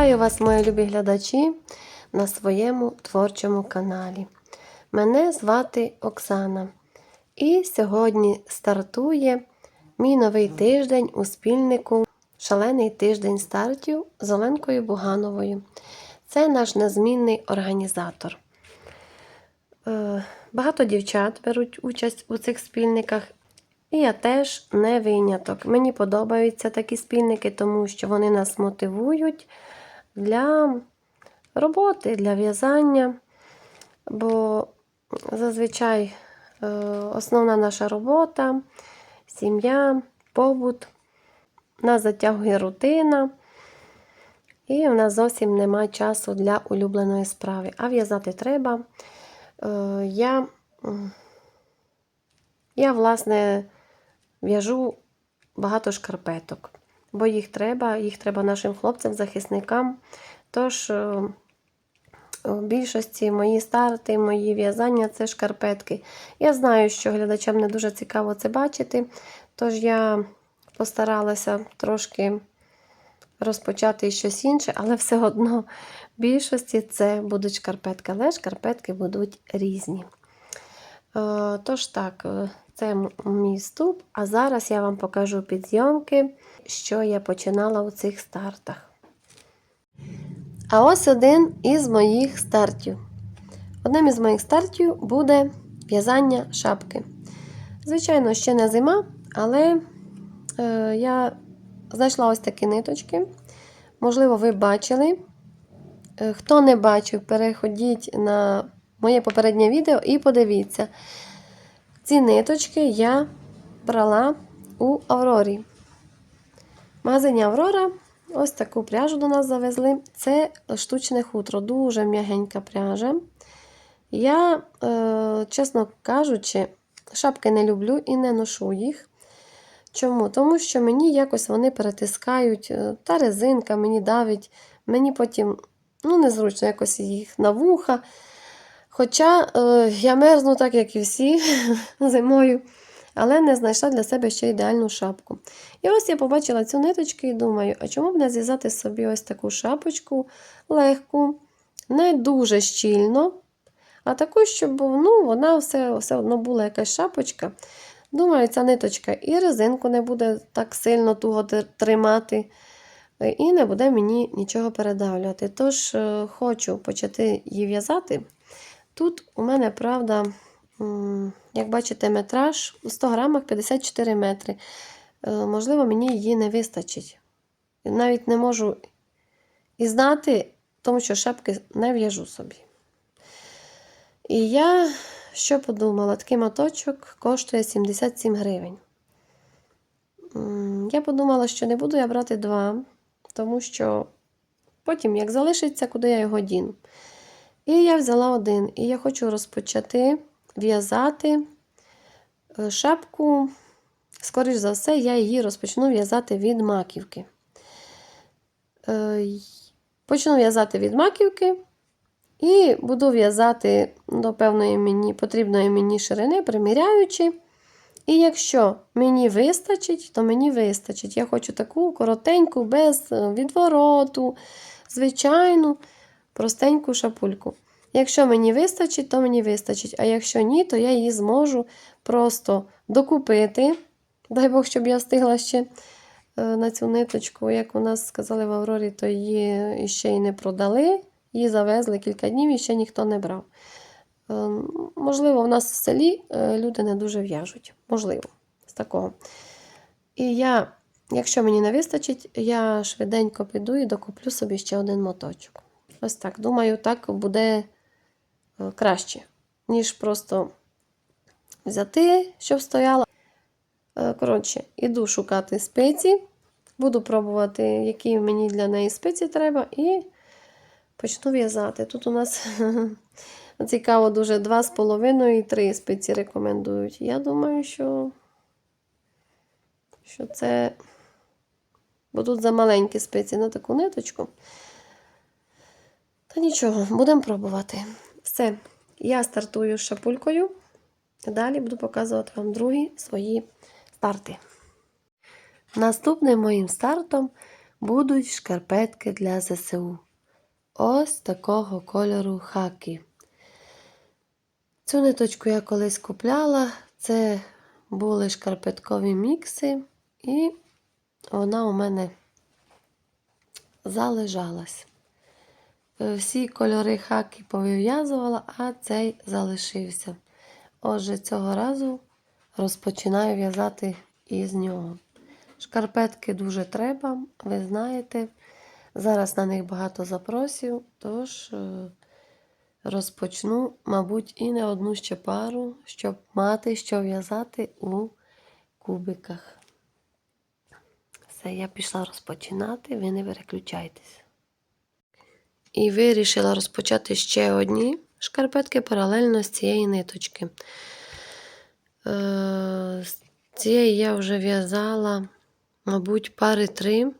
Вітаю вас, мої любі глядачі, на своєму творчому каналі. Мене звати Оксана. І сьогодні стартує мій новий тиждень у спільнику Шалений тиждень стартів з Оленкою Бугановою. Це наш незмінний організатор. Е, Багато дівчат беруть участь у цих спільниках, і я теж не виняток. Мені подобаються такі спільники, тому що вони нас мотивують для роботи, для в'язання. Бо зазвичай е, основна наша робота, сім'я, побут. Нас затягує рутина, і в нас зовсім немає часу для улюбленої справи. А в'язати треба. Е, Я, я, власне, в'яжу багато шкарпеток, бо їх треба, їх треба нашим хлопцям, захисникам. Тож, е, в більшості мої старти, мої в'язання це шкарпетки. Я знаю, що глядачам не дуже цікаво це бачити, тож я постаралася трошки розпочати щось інше, але все одно в більшості це будуть шкарпетки, але шкарпетки будуть різні. Е, Тож так, е, це мій вступ, а зараз я вам покажу підйомки, що я починала у цих стартах. А ось один із моїх стартів. Одним із моїх стартів буде в'язання шапки. Звичайно, ще не зима, але е, я знайшла ось такі ниточки. Можливо, ви бачили. Е, Хто не бачив, переходіть на моє попереднє відео і подивіться. Ці ниточки я брала у Аврорі. Магазині Аврора ось таку пряжу до нас завезли. Це штучне хутро, дуже м'ягенька пряжа. Я, е, чесно кажучи, шапки не люблю і не ношу їх. Чому? Тому що мені якось вони перетискають, е, та резинка мені давить, мені потім ну, незручно якось їх на вуха. Хоча е, я мерзну так, як і всі зимою, але не знайшла для себе ще ідеальну шапку. І ось я побачила цю ниточку і думаю, а чому б не зв'язати собі ось таку шапочку легку, не дуже щільно, а таку, щоб ну, вона все, все одно була якась шапочка. Думаю, ця ниточка і резинку не буде так сильно туго тримати, е, і не буде мені нічого передавлювати. Тож е, хочу почати її в'язати. Тут у мене, правда, як бачите, метраж у 100 грамах 54 метри. Е, Можливо, мені її не вистачить. Навіть не можу і знати, тому що шапки не в'яжу собі. І я що подумала? Такий моточок коштує 77 гривень. Я подумала, що не буду я брати два, тому що потім, як залишиться, куди я його діну. І я взяла один. І я хочу розпочати в'язати е, шапку. Скоріш за все, я її розпочну в'язати від маківки. Е, Почну в'язати від маківки. І буду в'язати до певної мені потрібної мені ширини, приміряючи. І якщо мені вистачить, то мені вистачить. Я хочу таку коротеньку, без е, відвороту, звичайну, простеньку шапульку. Якщо мені вистачить, то мені вистачить. А якщо ні, то я її зможу просто докупити. Дай Бог, щоб я встигла ще е, на цю ниточку. Як у нас сказали в Аврорі, то її ще й не продали. Її завезли кілька днів і ще ніхто не брав. Е, Можливо, в нас в селі е, люди не дуже в'яжуть. Можливо, з такого. І я, якщо мені не вистачить, я швиденько піду і докуплю собі ще один моточок. Ось так. Думаю, так буде е, краще, ніж просто взяти, щоб стояло. Е, Коротше, іду шукати спеці, буду пробувати, які мені для неї спеці треба, і почну в'язати. Тут у нас цікаво дуже 2,5 і 3 спеці рекомендують. Я думаю, що, що це будуть замаленькі спеці на таку ниточку. Та нічого, будемо пробувати. Все, я стартую з шапулькою. Далі буду показувати вам другі свої старти. Наступним моїм стартом будуть шкарпетки для ЗСУ. Ось такого кольору хакі. Цю ниточку я колись купляла. Це були шкарпеткові мікси, і вона у мене залежалась. Е, Всі кольори хакі повив'язувала, а цей залишився. Отже, цього разу розпочинаю в'язати із нього. Шкарпетки дуже треба, ви знаєте. Зараз на них багато запросів, тож е, розпочну, мабуть, і не одну ще пару, щоб мати що в'язати у кубиках. Все, я пішла розпочинати, ви не переключайтесь. І вирішила розпочати ще одні шкарпетки паралельно з цієї ниточки. Е, з цієї я вже в'язала, мабуть, пари три.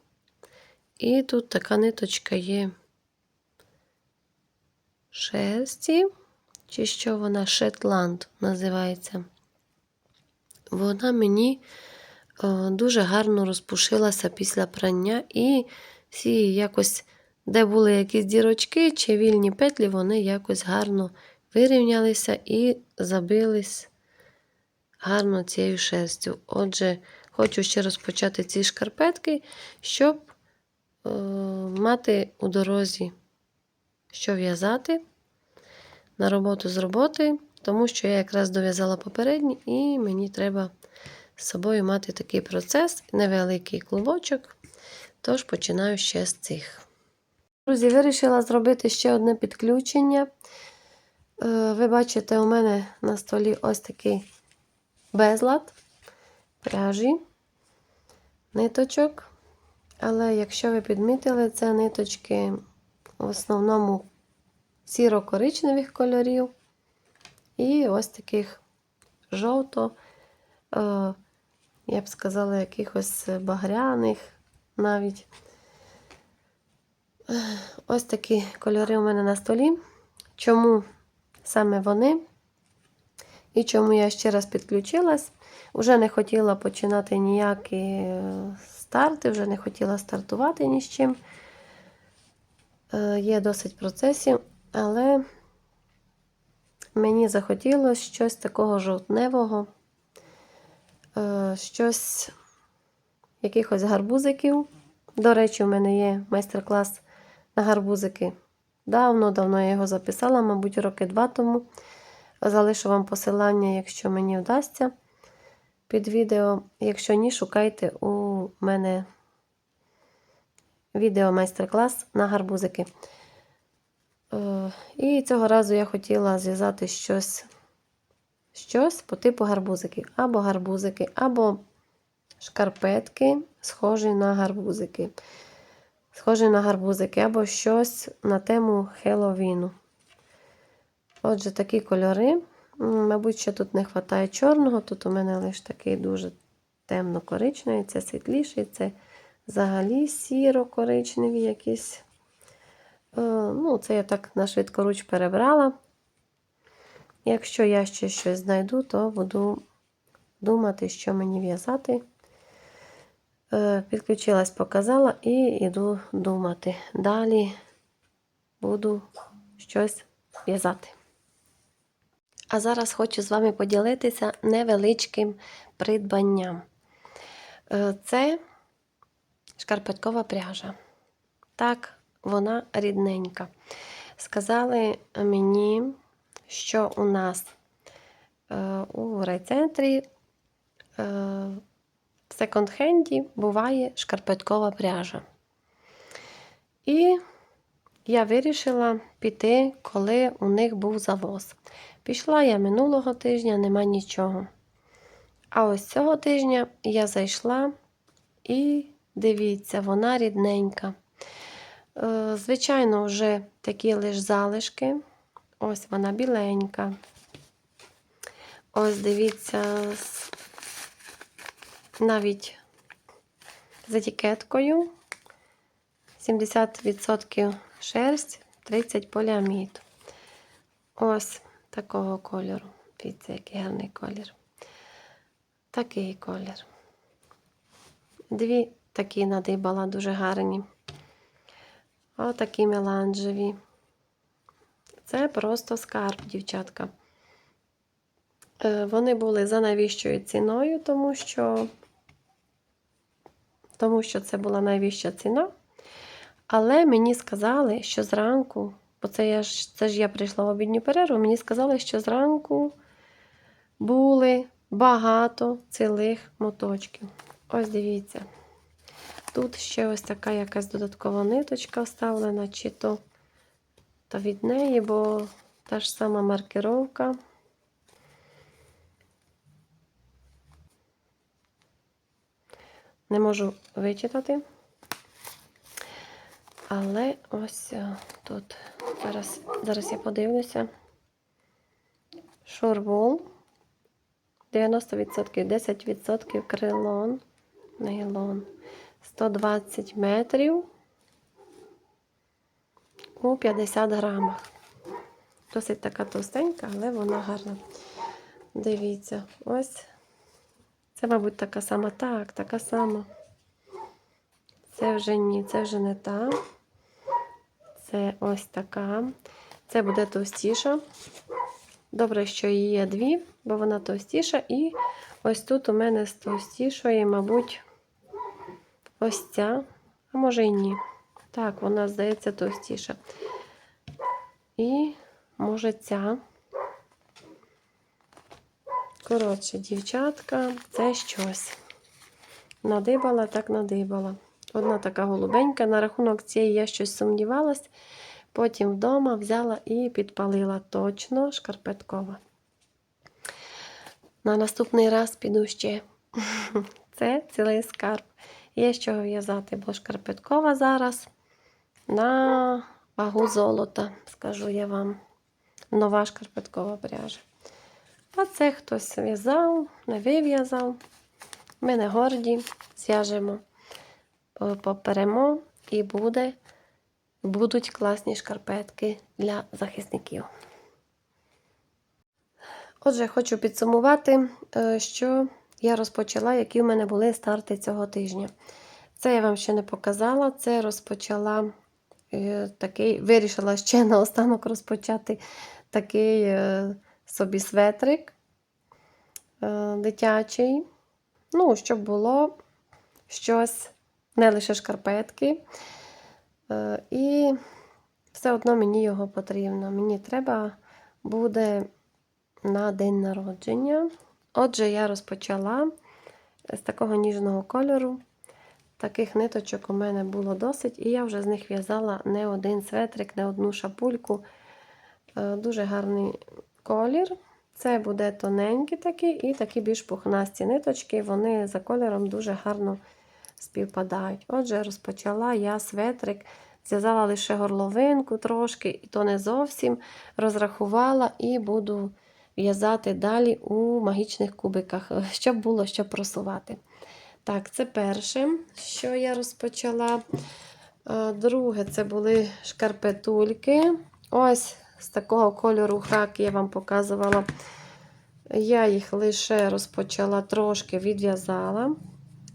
І тут така ниточка є шерсті, чи що вона Шетланд називається. Вона мені е, дуже гарно розпушилася після прання, і всі якось, де були якісь дірочки чи вільні петлі, вони якось гарно вирівнялися і забились гарно цією шерстю. Отже, хочу ще розпочати ці шкарпетки, щоб е, мати у дорозі, що в'язати на роботу з роботи, тому що я якраз дов'язала попередні, і мені треба з собою мати такий процес, невеликий клубочок. Тож починаю ще з цих. Друзі, вирішила зробити ще одне підключення. Е, Ви бачите, у мене на столі ось такий безлад пряжі, ниточок. Але якщо ви підмітили, це ниточки в основному сіро-коричневих кольорів. І ось таких жовто, е, я б сказала, якихось багряних навіть. Ось такі кольори у мене на столі. Чому саме вони? І чому я ще раз підключилась? Уже не хотіла починати ніякі е, старти, вже не хотіла стартувати ні з чим. Е, Є досить процесів, але мені захотілося щось такого жовтневого, е, щось якихось гарбузиків. До речі, у мене є майстер-клас гарбузики. Давно-давно я його записала, мабуть, роки два тому. Залишу вам посилання, якщо мені вдасться під відео. Якщо ні, шукайте у мене відео майстер-клас на гарбузики. Е, І цього разу я хотіла зв'язати щось, щось по типу гарбузиків. Або гарбузики, або шкарпетки, схожі на гарбузики. Схожі на гарбузики, або щось на тему Хеллоуіну. Отже, такі кольори. Мабуть, що тут не вистачає чорного. Тут у мене лише такий дуже темно-коричневий, це світліший, це взагалі сіро-коричневі якісь. Е, Ну, це я так на швидкоруч перебрала. Якщо я ще щось знайду, то буду думати, що мені в'язати. Е, Підключилась, показала і йду думати. Далі буду щось в'язати. А зараз хочу з вами поділитися невеличким придбанням. Е, Це шкарпеткова пряжа. Так, вона рідненька. Сказали мені, що у нас е, у райцентрі в секонд-хенді буває шкарпеткова пряжа. І я вирішила піти, коли у них був завоз. Пішла я минулого тижня, нема нічого. А ось цього тижня я зайшла і дивіться, вона рідненька. Е, Звичайно, вже такі лише залишки. Ось вона біленька. Ось дивіться, навіть з етикеткою. 70% шерсть, 30 поліамід. Ось такого кольору. Дивіться, який гарний колір. Такий колір. Дві такі надибала дуже гарні. Отакі меланжеві. Це просто скарб, дівчатка. Е, Вони були за найвищою ціною, тому що, тому що це була найвища ціна. Але мені сказали, що зранку, бо це, я ж, це ж я прийшла в обідню перерву, мені сказали, що зранку були багато цілих моточків. Ось дивіться. Тут ще ось така якась додаткова ниточка вставлена, чи то та від неї, бо та ж сама маркировка. Не можу вичитати. Але ось е, тут зараз, зараз я подивлюся. Шурвол 90%, 10% крилон, нейлон. 120 метрів у 50 грамах. Досить така товстенька, але вона гарна. Дивіться, ось. Це, мабуть, така сама. Так, така сама. Це вже ні, це вже не та. Це ось така. Це буде товстіша. Добре, що її є дві, бо вона товстіша. І ось тут у мене з товстішої, мабуть, ось ця, а може і ні. Так, вона, здається, товстіша. І може ця. Коротше, дівчатка, це щось. Надибала, так надибала. Одна така голубенька. На рахунок цієї я щось сумнівалась. Потім вдома взяла і підпалила точно шкарпеткова. На наступний раз піду ще. Це цілий скарб. Є з чого в'язати, бо шкарпеткова зараз на вагу золота, скажу я вам. Нова шкарпеткова пряжа. А це хтось в'язав, не вив'язав. Ми не горді, зв'яжемо, поперемо і буде, будуть класні шкарпетки для захисників. Отже, хочу підсумувати, е, що я розпочала, які в мене були старти цього тижня. Це я вам ще не показала. Це розпочала е, такий, вирішила ще наостанок розпочати такий е, собі светрик е, дитячий. Ну, щоб було щось, не лише шкарпетки. Е, і все одно мені його потрібно. Мені треба буде на день народження. Отже, я розпочала з такого ніжного кольору. Таких ниточок у мене було досить, і я вже з них в'язала не один светрик, не одну шапульку. Е, Дуже гарний колір. Це буде тоненькі такі і такі більш пухнасті ниточки. Вони за кольором дуже гарно співпадають. Отже, розпочала я светрик, зв'язала лише горловинку трошки, і то не зовсім розрахувала і буду в'язати далі у магічних кубиках, щоб було що просувати. Так, це перше, що я розпочала. Е, Друге, це були шкарпетульки. Ось з такого кольору хак я вам показувала. Я їх лише розпочала трошки відв'язала.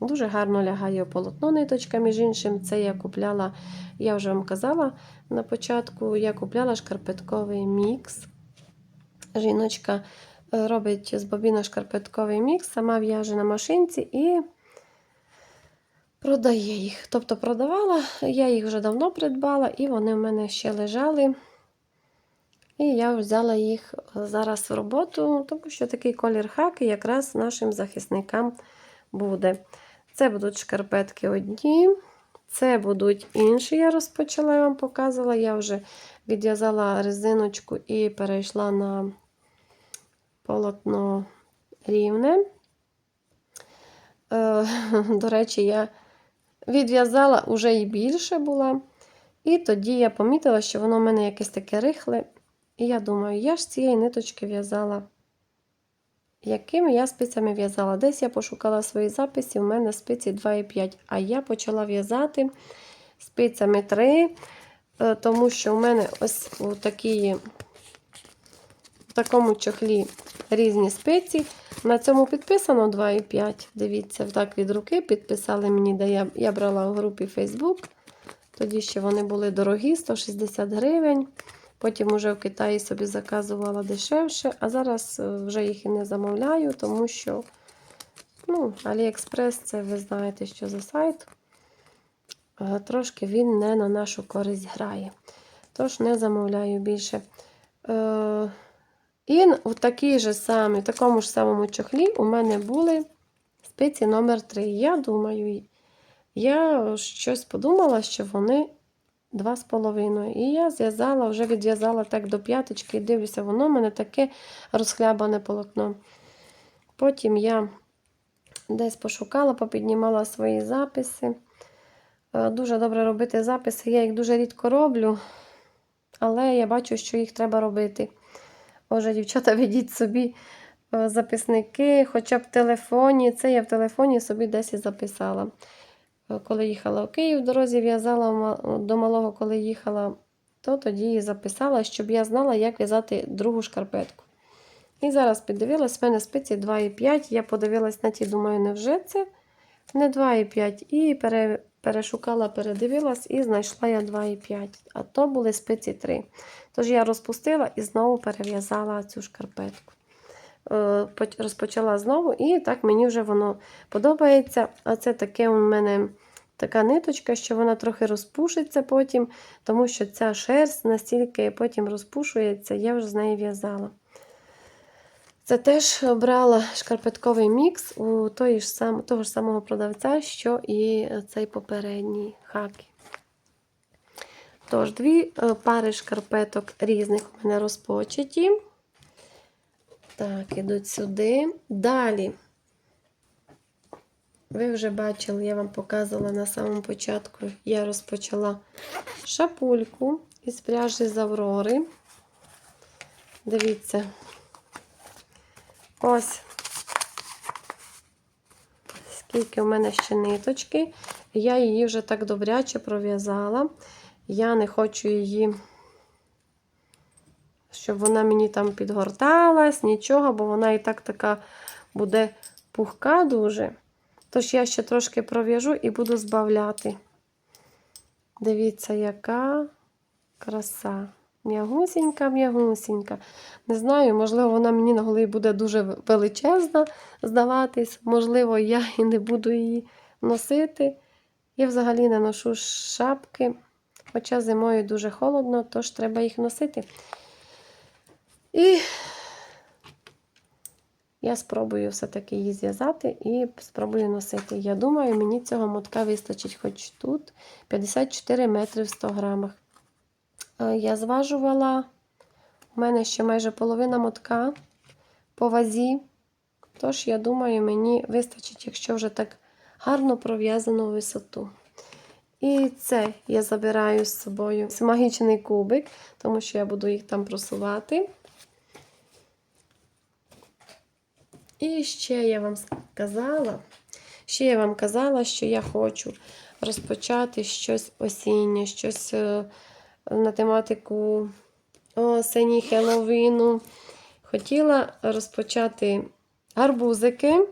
Дуже гарно лягає полотно ниточка, між іншим, це я купляла, я вже вам казала на початку, я купляла шкарпетковий мікс. Жіночка е, робить з бобіна шкарпетковий мікс, сама в'яже на машинці і продає їх. Тобто продавала, я їх вже давно придбала, і вони в мене ще лежали. І я взяла їх зараз в роботу, тому що такий колір хаки якраз нашим захисникам буде. Це будуть шкарпетки одні, це будуть інші, я розпочала, я вам показувала. Я вже відв'язала резиночку і перейшла на полотно рівне. Е, До речі, я відв'язала вже і більше була. І тоді я помітила, що воно в мене якесь таке рихле. І я думаю, я ж цієї ниточки в'язала. Якими я спицями в'язала? Десь я пошукала свої записи, у мене спиці 2,5. А я почала в'язати спицями 3, е, тому що у мене ось такі такому чохлі різні спиці. На цьому підписано 2,5. Дивіться, так від руки підписали мені, де я, я брала у групі Facebook. Тоді ще вони були дорогі, 160 гривень. Потім уже в Китаї собі заказувала дешевше, а зараз е, вже їх і не замовляю, тому що ну, AliExpress це ви знаєте, що за сайт. Е, Трошки він не на нашу користь грає. Тож не замовляю більше. Е, І в такій же самій, в такому ж самому чохлі у мене були спиці номер 3 Я думаю, я щось подумала, що вони 2,5. І я зв'язала, вже відв'язала так до п'яточки і дивлюся, воно в мене таке розхлябане полотно. Потім я десь пошукала, попіднімала свої записи. Е, Дуже добре робити записи. Я їх дуже рідко роблю, але я бачу, що їх треба робити. Отже, дівчата, ведіть собі е, записники, хоча б в телефоні. Це я в телефоні собі десь і записала. Коли їхала в Київ, в дорозі в'язала до малого, коли їхала, то тоді і записала, щоб я знала, як в'язати другу шкарпетку. І зараз піддивилась, в мене спиці 2,5. Я подивилась на ті, думаю, невже це не 2,5. І пере, перешукала, передивилась і знайшла я 2,5. А то були спиці 3. Тож я розпустила і знову перев'язала цю шкарпетку. Е, поч- Розпочала знову, і так мені вже воно подобається. А це таке у мене така ниточка, що вона трохи розпушиться потім, тому що ця шерсть настільки потім розпушується, я вже з неї в'язала. Це теж брала шкарпетковий мікс у тої ж сам, того ж самого продавця, що і цей попередній хаки. Тож, дві е, пари шкарпеток різних у мене розпочаті. Так, ідуть сюди. Далі. Ви вже бачили, я вам показувала на самому початку, я розпочала шапульку із пряжі з Аврори. Дивіться. Ось. Скільки у мене ще ниточки. Я її вже так добряче пров'язала. Я не хочу її, щоб вона мені там підгорталась, нічого, бо вона і так така буде пухка дуже. Тож я ще трошки пров'яжу і буду збавляти. Дивіться, яка краса. М'ягусінька, м'ягусінька. Не знаю, можливо, вона мені на голові буде дуже величезна здаватись. Можливо, я і не буду її носити. Я взагалі не ношу шапки, хоча зимою дуже холодно, тож треба їх носити. І я спробую все-таки її зв'язати і спробую носити. Я думаю, мені цього мотка вистачить хоч тут 54 метри в 100 грамах. Е, Я зважувала, у мене ще майже половина мотка по вазі. Тож, я думаю, мені вистачить, якщо вже так гарно пров'язано висоту. І це я забираю з собою магічний кубик, тому що я буду їх там просувати. І ще я вам сказала, ще я вам казала, що я хочу розпочати щось осіннє, щось е, на тематику осені, Хеллоуіну. Хотіла розпочати гарбузики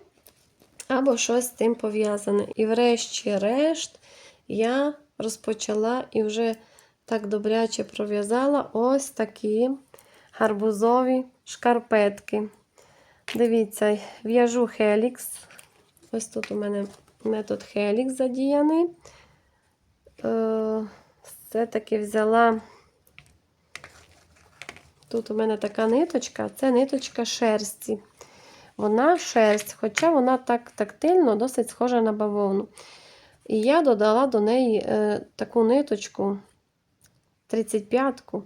або щось з тим пов'язане. І врешті-решт я розпочала і вже так добряче пров'язала ось такі гарбузові шкарпетки. Дивіться, в'яжу Helix. Ось тут у мене метод Helix задіяний. Е, Все-таки взяла. Тут у мене така ниточка, це ниточка шерсті. Вона шерсть, хоча вона так тактильно, досить схожа на бавовну. І я додала до неї е, таку ниточку 35-ку.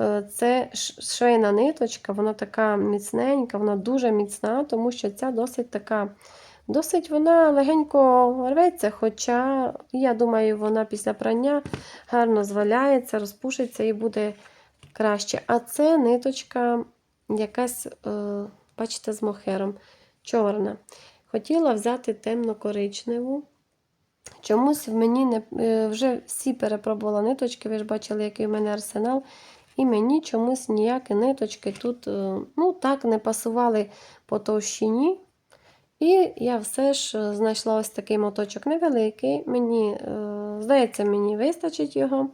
Е, Це ш- швейна ниточка, вона така міцненька, вона дуже міцна, тому що ця досить така, досить вона легенько рветься, хоча, я думаю, вона після прання гарно зваляється, розпушиться і буде краще. А це ниточка якась, е, бачите, з мохером, чорна. Хотіла взяти темно-коричневу. Чомусь в мені не, е, вже всі перепробувала ниточки, ви ж бачили, який у мене арсенал. І мені чомусь ніякі ниточки тут е, ну, так не пасували по товщині. І я все ж е, знайшла ось такий моточок невеликий. Мені, е, здається, мені вистачить його.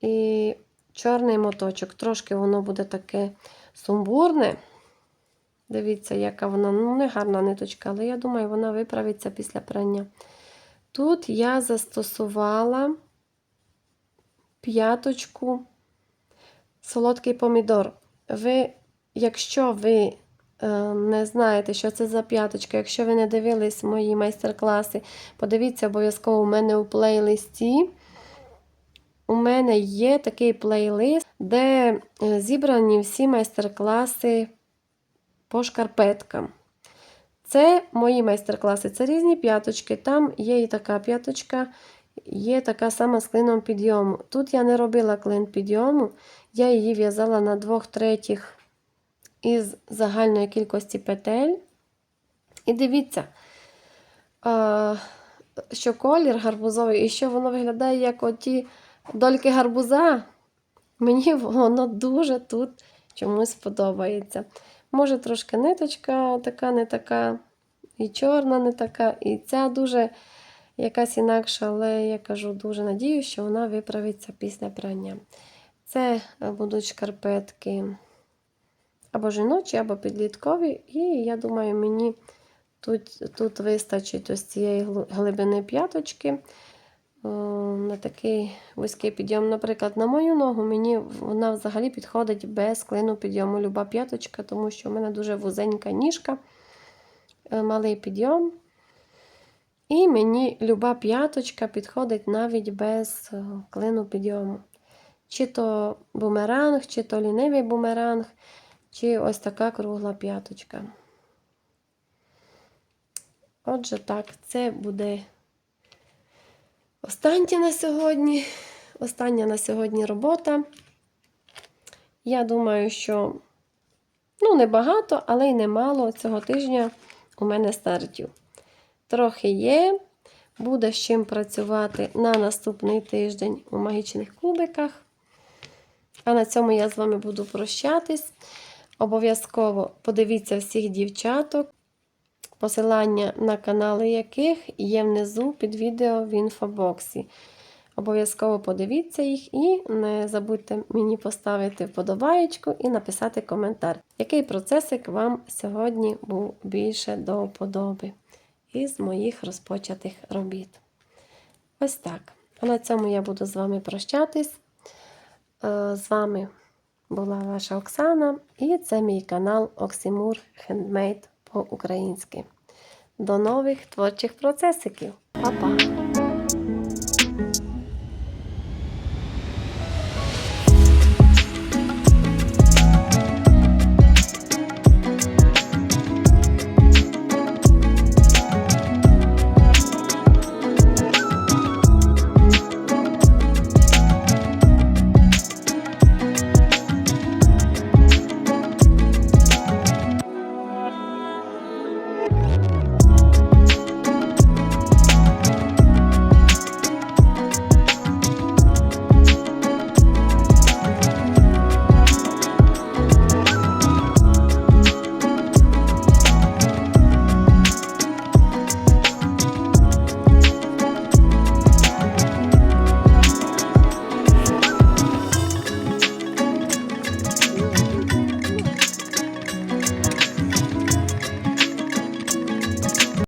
І чорний моточок. Трошки воно буде таке сумбурне. Дивіться, яка вона ну, не гарна ниточка, але я думаю, вона виправиться після прання. Тут я застосувала п'яточку солодкий помідор. Ви, якщо ви е, не знаєте, що це за п'яточка, якщо ви не дивились мої майстер-класи, подивіться обов'язково у мене у плейлисті. У мене є такий плейлист, де е, зібрані всі майстер-класи по шкарпеткам. Це мої майстер-класи, це різні п'яточки. Там є і така п'яточка, є така сама з клином підйому. Тут я не робила клин підйому, я її в'язала на двох третіх із загальної кількості петель. І дивіться, що колір гарбузовий, і що воно виглядає як оті дольки гарбуза. Мені воно дуже тут чомусь подобається. Може, трошки ниточка така, не така, і чорна не така, і ця дуже якась інакша, але я кажу, дуже надію, що вона виправиться після прання. Це е, будуть шкарпетки або жіночі, або підліткові, і я думаю, мені тут, тут вистачить ось цієї глибини п'яточки. На такий вузький підйом, наприклад, на мою ногу мені вона взагалі підходить без клину підйому. Люба п'яточка, тому що в мене дуже вузенька ніжка, е, малий підйом. І мені люба п'яточка підходить навіть без е, клину підйому. Чи то бумеранг, чи то лінивий бумеранг, чи ось така кругла п'яточка. Отже, так, це буде останнє на сьогодні. Остання на сьогодні робота. Я думаю, що ну, небагато, але й немало цього тижня у мене стартів. Трохи є. Буде з чим працювати на наступний тиждень у магічних кубиках. А на цьому я з вами буду прощатись. Обов'язково подивіться всіх дівчаток, посилання на канали яких є внизу під відео в інфобоксі. Обов'язково подивіться їх і не забудьте мені поставити вподобаєчку і написати коментар, який процесик вам сьогодні був більше до вподоби із моїх розпочатих робіт. Ось так. А на цьому я буду з вами прощатись. Е, З вами була ваша Оксана, і це мій канал Оксимур Хендмейд по-українськи. До нових творчих процесиків. Па-па!